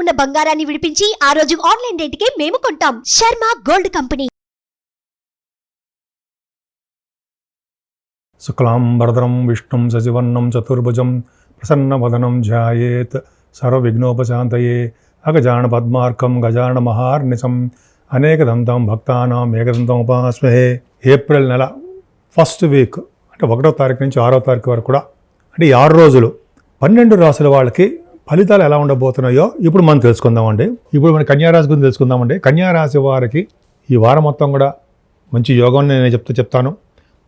ఉన్న బంగారాన్ని విడిపించి ఆ రోజు ఆన్లైన్ రేటుకే మేము కొంటాం. Sharma gold company. శుక్లాంబరదరం విష్ణుం సశివర్ణం చతుర్భుజం ప్రసన్నవదనం ధ్యాయేత్ సర్వవిఘ్నోపశాంతయే అగజాన పద్మార్కం గజాన మహార్నిశం అనేకదంతం భక్తానాం ఏకదంతం ఉపాస్మహే. ఏప్రిల్ నెల ఫస్ట్ వీక్ అంటే ఒకటో తారీఖు నుంచి ఆరో తారీఖు వరకు కూడా అంటే ఈ ఆరు రోజులు పన్నెండు రాసుల వాళ్ళకి ఫలితాలు ఎలా ఉండబోతున్నాయో ఇప్పుడు మనం తెలుసుకుందామండి. ఇప్పుడు మన కన్యారాశి గురించి తెలుసుకుందామండి. కన్యారాశి వారికి ఈ వారం మొత్తం కూడా మంచి యోగం నేను చెప్తూ చెప్తాను.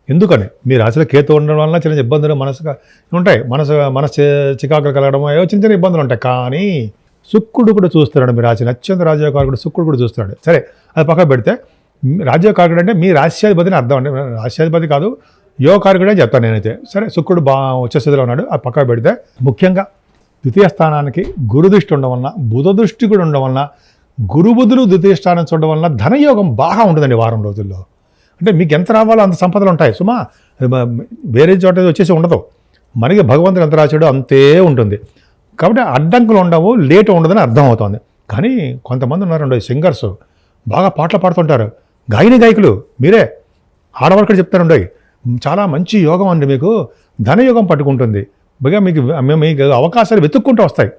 ఎందుకని? మీ రాశిలో కేతు ఉండడం వల్ల చిన్న ఇబ్బందులు మనసుగా ఉంటాయి. మనసు మనసు చికాకులు కలగడం ఏవో చిన్న చిన్న ఇబ్బందులు ఉంటాయి. కానీ శుక్రుడు కూడా చూస్తున్నాడు మీ రాశి. అత్యంత రాజ్యకారకుడు శుక్రుడు కూడా చూస్తున్నాడు. సరే అది పక్కన పెడితే మీ రాజ్యకారకుడు అంటే మీ రాశ్యాధిపతిని అర్థం అండి. రాశ్యాధిపతి కాదు యోగకారకుడే చెప్తాను నేనైతే. సరే శుక్రుడు బా వచ్చే స్థితిలో ఉన్నాడు. అది పక్కన పెడితే ముఖ్యంగా ద్వితీయ స్థానానికి గురు దృష్టి ఉండడం వలన బుధ దృష్టి కూడా ఉండడం వలన గురుబుధులు ద్వితీయ స్థానం చూడడం వలన ధనయోగం బాగా ఉంటుందండి వారం రోజుల్లో. అంటే మీకు ఎంత రావాలో అంత సంపదలు ఉంటాయి. సుమా వేరే చోట వచ్చేసి ఉండదు. మనకి భగవంతుడు ఎంత రాశాడో అంతే ఉంటుంది. కాబట్టి అడ్డంకులు ఉండవు లేట్ ఉండదని అర్థం అవుతుంది. కానీ కొంతమంది ఉన్నారండి సింగర్స్ బాగా పాటలు పాడుతుంటారు. గాయని గాయకులు మీరే ఆడవాళ్ళు చెప్తారండి చాలా మంచి యోగం అండి మీకు ధనయోగం పట్టుకుంటుంది. బాగా మీకు మీకు అవకాశాలు వెతుక్కుంటూ వస్తాయి.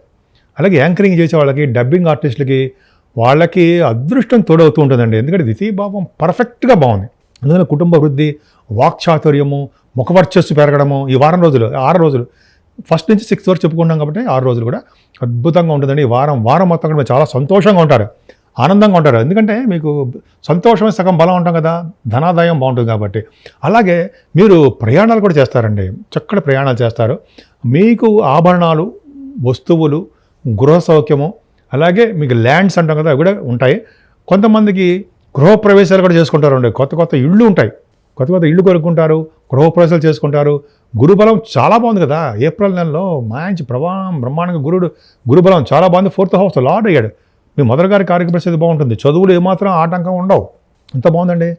అలాగే యాంకరింగ్ చేసే వాళ్ళకి డబ్బింగ్ ఆర్టిస్టులకి వాళ్ళకి అదృష్టం తోడవుతూ ఉంటుందండి. ఎందుకంటే ద్వితీయ భావం పర్ఫెక్ట్గా బాగుంది. అందువల్ల కుటుంబ వృద్ధి వాక్చాతుర్యము ముఖవర్చస్సు పెరగడము ఈ వారం రోజులు ఆరు రోజులు. ఫస్ట్ నుంచి సిక్స్త్ వరకు చెప్పుకున్నాం కాబట్టి ఆరు రోజులు కూడా అద్భుతంగా ఉంటుందండి. ఈ వారం వారం మొత్తం కూడా చాలా సంతోషంగా ఉంటారు. ఆనందంగా ఉంటారు. ఎందుకంటే మీకు సంతోషమే సగం బలం ఉంటాం కదా ధనాదాయం బాగుంటుంది కాబట్టి. అలాగే మీరు ప్రయాణాలు కూడా చేస్తారండి. చక్కటి ప్రయాణాలు చేస్తారు. మీకు ఆభరణాలు వస్తువులు గృహ సౌఖ్యము అలాగే మీకు ల్యాండ్స్ అంటాం కదా అవి కూడా ఉంటాయి. కొంతమందికి గృహప్రవేశాలు కూడా చేసుకుంటారండి. కొత్త కొత్త ఇళ్ళు ఉంటాయి. కొత్త కొత్త ఇళ్ళు కొనుక్కుంటారు గృహప్రవేశాలు చేసుకుంటారు. గురుబలం చాలా బాగుంది కదా. ఏప్రిల్ నెలలో మంచి ప్రవాహం బ్రహ్మాండంగా గురుడు గురుబలం చాలా బాగుంది. ఫోర్త్ హౌస్ లార్డ్ అయ్యాడు. మీ మదర్ గారి కార్యక్రమ పరిస్థితి బాగుంటుంది. చదువులు ఏమాత్రం ఆటంకం ఉండవు. ఎంత బాగుందండి?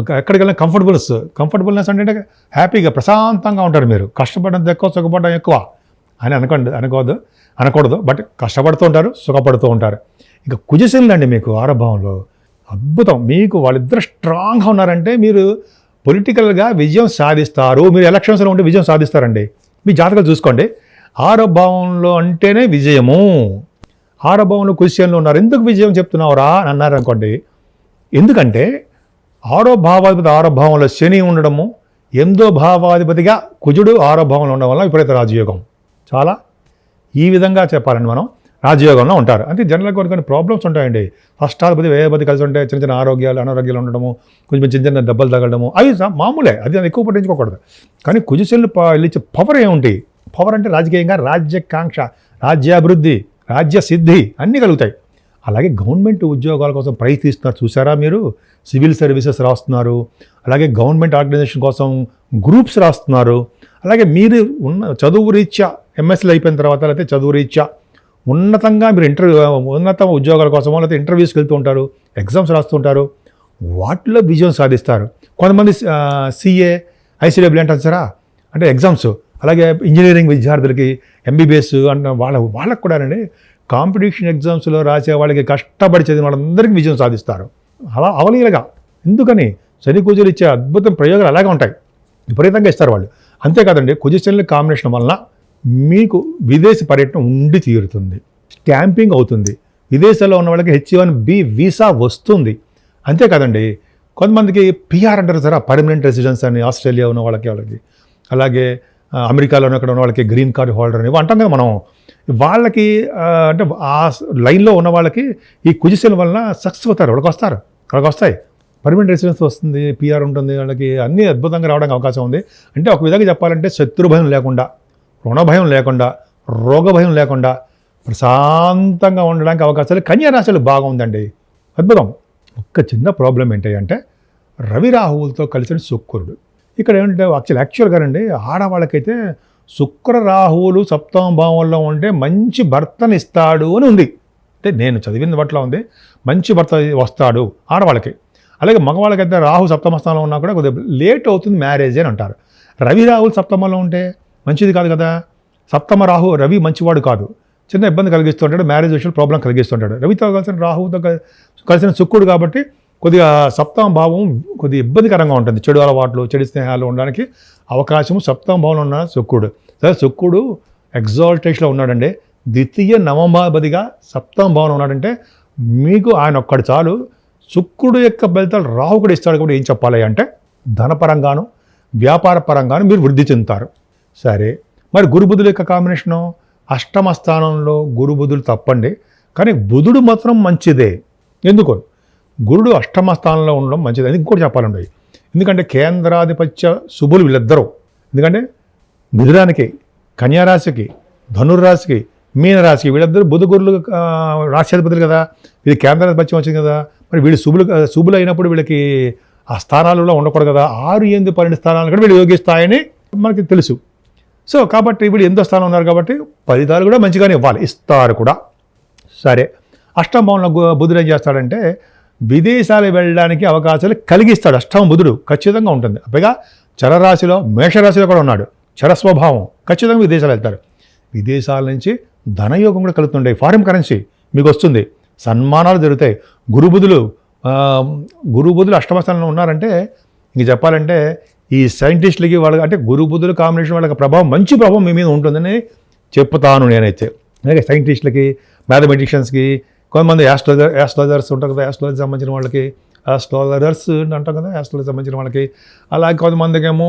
ఎక్కడికి వెళ్ళినా కంఫర్టబుల్స్ కంఫర్టబుల్నెస్ అంటే హ్యాపీగా ప్రశాంతంగా ఉంటారు మీరు. కష్టపడడం ఎక్కువ సుఖపడడం ఎక్కువ అని అనుకోండి అనుకోవద్దు అనకూడదు. బట్ కష్టపడుతూ ఉంటారు సుఖపడుతూ ఉంటారు. ఇంకా కుజశీలండి మీకు ఆరంభంలో. అద్భుతం. మీకు వాళ్ళిద్దరు స్ట్రాంగ్గా ఉన్నారంటే మీరు పొలిటికల్గా విజయం సాధిస్తారు. మీరు ఎలక్షన్స్లో ఉంటే విజయం సాధిస్తారండి. మీ జాతకాలు చూసుకోండి. ఆరోభావంలో అంటేనే విజయము. ఆరోభావంలో కుశలంలో ఉన్నారు. ఎందుకు విజయం చెప్తున్నావురా అని అన్నారు అనుకోండి ఎందుకంటే ఆరో భావాధిపతి ఆరో భావంలో శని ఉండడము ఎనిమిదో భావాధిపతిగా కుజుడు ఆరో భావంలో ఉండడం వల్ల విపరీత రాజయోగం. చాలా ఈ విధంగా చెప్పాలండి మనం. రాజయోగంలో ఉంటారు. అంటే జనరల్గా కొన్ని కొన్ని ప్రాబ్లమ్స్ ఉంటాయండి. అష్టాధిపతి వ్యయపతి కలిసి ఉంటే చిన్న చిన్న ఆరోగ్యాలు అనారోగ్యాలు ఉండడము కొంచెం చిన్న చిన్న దెబ్బలు తగలడము. అవి మామూలే. అది ఎక్కువ పట్టించుకోకూడదు. కానీ కుజుశల్లు ఇచ్చే పవర్ ఏముంటి పవర్ అంటే రాజకీయంగా రాజ్యకాంక్ష రాజ్యాభివృద్ధి రాజ్య సిద్ధి అన్నీ కలుగుతాయి. అలాగే గవర్నమెంట్ ఉద్యోగాల కోసం ప్రయత్నిస్తున్నారు. చూసారా మీరు? సివిల్ సర్వీసెస్ రాస్తున్నారు. అలాగే గవర్నమెంట్ ఆర్గనైజేషన్ కోసం గ్రూప్స్ రాస్తున్నారు. అలాగే మీరు ఉన్న చదువు రీత్యా ఎంఎస్సీలు అయిపోయిన తర్వాత లేకపోతే చదువు రీత్యా ఉన్నతంగా మీరు ఇంటర్వ్యూ ఉన్నత ఉద్యోగాల కోసమో లేకపోతే ఇంటర్వ్యూస్కి వెళ్తూ ఉంటారు ఎగ్జామ్స్ రాస్తుంటారు వాటిలో విజయం సాధిస్తారు. కొంతమంది సిఏ ఐసీడబ్ల్యూ అంటారు సరా? అంటే ఎగ్జామ్స్. అలాగే ఇంజనీరింగ్ విద్యార్థులకి ఎంబీబీఎస్ అన్న వాళ్ళ వాళ్ళకు కూడానండి కాంపిటీషన్ ఎగ్జామ్స్లో రాసే వాళ్ళకి కష్టపడి చదివిన వాళ్ళందరికీ విజయం సాధిస్తారు. అలా అవలీలగా. ఎందుకని? శని కుజులు ఇచ్చే అద్భుతం ప్రయోగాలు అలాగే ఉంటాయి. విపరీతంగా ఇస్తారు వాళ్ళు. అంతేకాదండి కుజశనుల కాంబినేషన్ వలన మీకు విదేశీ పర్యటన ఉండి తీరుతుంది. స్టాంపింగ్ అవుతుంది. విదేశాల్లో ఉన్న వాళ్ళకి హెచ్ వన్ బి వీసా వస్తుంది. అంతేకాదండి కొంతమందికి పిఆర్ అంటారు సార్ పర్మనెంట్ రెసిడెన్స్ అని ఆస్ట్రేలియా ఉన్న వాళ్ళకి వాళ్ళకి. అలాగే అమెరికాలో అమెరికాలో అక్కడ ఉన్న వాళ్ళకి గ్రీన్ కార్డ్ హోల్డర్ అని ఇవి అంటాం కదా మనం. వాళ్ళకి అంటే ఆ లైన్లో ఉన్న వాళ్ళకి ఈ కుజిశల వలన సక్సెస్ అవుతారు వాళ్ళకి వస్తారు వాళ్ళకి వస్తాయి పర్మనెంట్ రెసిడెన్స్ వస్తుంది పిఆర్ ఉంటుంది వాళ్ళకి అన్నీ అద్భుతంగా రావడానికి అవకాశం ఉంది. అంటే ఒక విధంగా చెప్పాలంటే శత్రు భయం లేకుండా రుణ భయం లేకుండా రోగ భయం లేకుండా ప్రశాంతంగా ఉండడానికి అవకాశాలు కన్యా రాశులు బాగుందండి. అద్భుతం. ఒక్క చిన్న ప్రాబ్లం ఏంటంటే అంటే రవి రాహువులతో కలిసిన శుక్రుడు. ఇక్కడ ఏంటంటే యాక్చువల్ యాక్చువల్గా అండి ఆడవాళ్ళకైతే శుక్ర రాహువులు సప్తమ భావంలో ఉంటే మంచి భర్తని ఇస్తాడు అని ఉంది. అంటే నేను చదివిన బట్ల ఉంది మంచి భర్త వస్తాడు ఆడవాళ్ళకి. అలాగే మగవాళ్ళకైతే రాహు సప్తమ స్థానంలో ఉన్నా కూడా కొద్దిగా లేట్ అవుతుంది మ్యారేజ్ అని అంటారు. రవి రాహులు సప్తమంలో ఉంటే మంచిది కాదు కదా? సప్తమ రాహు రవి మంచివాడు కాదు. చిన్న ఇబ్బంది కలిగిస్తుంటాడు మ్యారేజ్ విషయంలో ప్రాబ్లం కలిగిస్తుంటాడు. రవితో కలిసిన రాహుతో కలిసిన శుక్రుడు కాబట్టి కొద్దిగా సప్తమ భావం కొద్దిగా ఇబ్బందికరంగా ఉంటుంది. చెడు అలవాట్లు చెడు స్నేహాలు ఉండడానికి అవకాశము సప్తమ భావంలో ఉన్న శుక్రుడు. సరే శుక్రుడు ఎగ్జాల్టేషన్లో ఉన్నాడండి. ద్వితీయ నవమాధిపతిగా సప్తమ భావన ఉన్నాడంటే మీకు ఆయన ఒక్కడు చాలు. శుక్రుడు యొక్క ఫలితాలు రాహుకుడు ఇస్తాడు కూడా ఏం చెప్పాలి అంటే ధనపరంగాను వ్యాపార పరంగాను మీరు వృద్ధి చెందుతారు. సరే మరి గురుబుధుల యొక్క కాంబినేషను అష్టమ స్థానంలో గురుబుధులు తప్పండి. కానీ బుధుడు మాత్రం మంచిదే. ఎందుకు? గురుడు అష్టమ స్థానంలో ఉండడం మంచిది. అని ఇంకోటి చెప్పాలండి. ఎందుకంటే కేంద్రాధిపత్య శుభులు వీళ్ళిద్దరూ. ఎందుకంటే మిథురానికి కన్యారాశికి ధనుర్రాశికి మీనరాశికి వీళ్ళిద్దరు బుధ గురులు రాష్ట్రాధిపతులు రాశ్యాధిపతులు కదా. ఇది కేంద్రాధిపత్యం వచ్చింది కదా. మరి వీళ్ళు శుభులు శుభులు అయినప్పుడు వీళ్ళకి ఆ స్థానాలలో ఉండకూడదు కదా. ఆరు ఎనిమిది పన్నెండు స్థానాలు కూడా వీళ్ళు యోగిస్తాయని మనకి తెలుసు. సో కాబట్టి వీళ్ళు ఎంతో స్థానం ఉన్నారు కాబట్టి ఫలితాలు కూడా మంచిగానే ఇవ్వాలి. ఇస్తారు కూడా. సరే. అష్టం భావంలో బుధుడు ఏం చేస్తాడంటే విదేశాలు వెళ్ళడానికి అవకాశాలు కలిగిస్తాడు. అష్టమ బుధుడు ఖచ్చితంగా ఉంటుంది. పైగా చరరాశిలో మేషరాశిలో కూడా ఉన్నాడు. చరస్వభావం ఖచ్చితంగా విదేశాలు వెళ్తారు. విదేశాల నుంచి ధనయోగం కూడా కలుగుతుండే. ఫారిన్ కరెన్సీ మీకు వస్తుంది. సన్మానాలు జరుగుతాయి. గురుబుధులు గురుబుధులు అష్టమస్థానంలో ఉన్నారంటే ఇంక చెప్పాలంటే ఈ సైంటిస్టులకి వాళ్ళకి అంటే గురుబుధుల కాంబినేషన్ వాళ్ళకి ప్రభావం మంచి ప్రభావం మీ మీద ఉంటుందని చెప్తాను నేనైతే. అలాగే సైంటిస్టులకి మ్యాథమెటిషియన్స్కి కొంతమంది యాస్ట్రాలజర్ యాస్ట్రాలజర్స్ ఉంటారు కదా యాస్ట్రాలజీ సంబంధించిన వాళ్ళకి యాస్ట్రాలజర్స్ అంటాం కదా యాస్ట్రాలజీ సంబంధించిన వాళ్ళకి. అలాగే కొంతమందికి ఏమో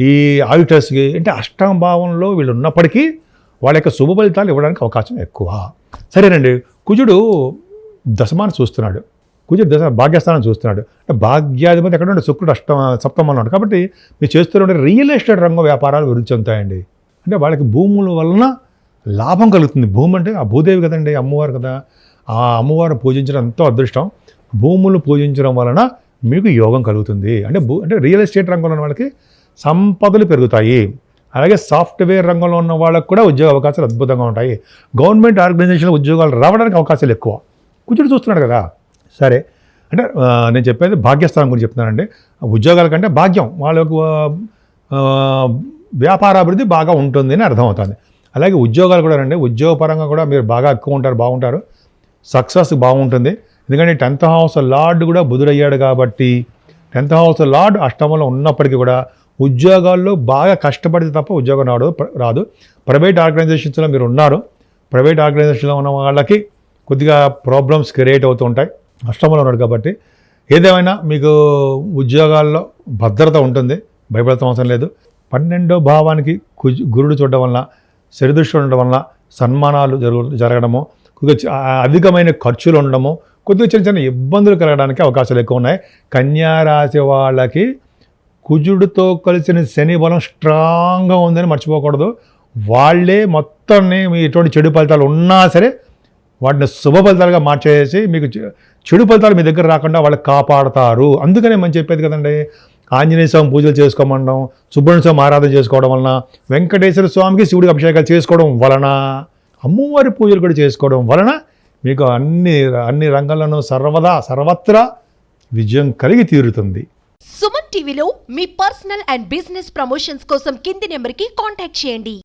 ఈ ఆడిటర్స్కి అంటే అష్టం భావంలో వీళ్ళు ఉన్నప్పటికీ వాళ్ళ యొక్క శుభ ఫలితాలు ఇవ్వడానికి అవకాశం ఎక్కువ. సరేనండి కుజుడు దశమాన్ని చూస్తున్నాడు. కుజుడు దశ భాగ్యస్థానం చూస్తున్నాడు. అంటే భాగ్యాధిపతి ఎక్కడ ఉంటే శుక్రుడు అష్టమ సప్తమంలో ఉన్నాడు. కాబట్టి మీరు చేస్తున్న రియల్ ఎస్టేట్ రంగం వ్యాపారాలు వృద్ధి చెందుతాయండి. అంటే వాళ్ళకి భూముల వలన లాభం కలుగుతుంది. భూమి అంటే ఆ భూదేవి కదండి అమ్మవారు కదా. ఆ అమ్మవారిని పూజించడం ఎంతో అదృష్టం. భూములు పూజించడం వలన మీకు యోగం కలుగుతుంది. అంటే భూ అంటే రియల్ ఎస్టేట్ రంగంలో ఉన్న వాళ్ళకి సంపదలు పెరుగుతాయి. అలాగే సాఫ్ట్వేర్ రంగంలో ఉన్న వాళ్ళకు కూడా ఉద్యోగ అవకాశాలు అద్భుతంగా ఉంటాయి. గవర్నమెంట్ ఆర్గనైజేషన్లో ఉద్యోగాలు రావడానికి అవకాశాలు ఎక్కువ. కూర్చుని చూస్తున్నాడు కదా. సరే. అంటే నేను చెప్పేది భాగ్యస్థానం గురించి చెప్తున్నానండి. ఉద్యోగాల కంటే భాగ్యం వాళ్ళకు వ్యాపారాభివృద్ధి బాగా ఉంటుంది అని అర్థమవుతుంది. అలాగే ఉద్యోగాలు కూడా రండి. ఉద్యోగపరంగా కూడా మీరు బాగా ఎక్కువ ఉంటారు బాగుంటారు. సక్సెస్ బాగుంటుంది. ఎందుకంటే టెన్త్ హౌస్ లార్డ్ కూడా బుధుడయ్యాడు కాబట్టి టెన్త్ హౌస్ లార్డ్ అష్టమంలో ఉన్నప్పటికీ కూడా ఉద్యోగాల్లో బాగా కష్టపడితే తప్ప ఉద్యోగం రాదు. రాదు ప్రైవేట్ ఆర్గనైజేషన్స్లో మీరు ఉన్నారు. ప్రైవేట్ ఆర్గనైజేషన్లో ఉన్న వాళ్ళకి కొద్దిగా ప్రాబ్లమ్స్ క్రియేట్ అవుతూ ఉంటాయి. అష్టమంలో ఉన్నాడు కాబట్టి ఏదేమైనా మీకు ఉద్యోగాల్లో భద్రత ఉంటుంది. భయపడతాం అవసరం లేదు. పన్నెండో భావానికి కుజు గురుడు చూడడం వలన శరిదృష్టి ఉండడం వలన సన్మానాలు జరుగు జరగడము కొద్దిగా అధికమైన ఖర్చులు ఉండడము కొద్దిగా చిన్న చిన్న ఇబ్బందులు కలగడానికి అవకాశాలు ఎక్కువ ఉన్నాయి. కన్యారాశి వాళ్ళకి కుజుడితో కలిసిన శని బలం స్ట్రాంగ్గా ఉందని మర్చిపోకూడదు. వాళ్ళే మొత్తాన్ని మీ ఎటువంటి చెడు ఫలితాలు ఉన్నా సరే వాటిని శుభ ఫలితాలుగా మార్చేసి మీకు చె- చెడు ఫలితాలు మీ దగ్గర రాకుండా వాళ్ళు కాపాడతారు. అందుకనే మనం చెప్పేది కదండి ఆంజనేయ స్వామి పూజలు చేసుకోమనడం సుబ్రహ్మణ్య స్వామి ఆరాధన చేసుకోవడం వలన వెంకటేశ్వర స్వామికి శివుడికి అభిషేకాలు చేసుకోవడం వలన అమ్మవారి పూజలు కూడా చేసుకోవడం వలన మీకు అన్ని అన్ని రంగాల్లోనూ సర్వదా సర్వత్రా విజయం కలిగి తీరుతుంది. సుమన్ టీవీలో మీ పర్సనల్ అండ్ బిజినెస్ ప్రమోషన్స్ కోసం కింది నెంబర్కి కాంటాక్ట్ చేయండి.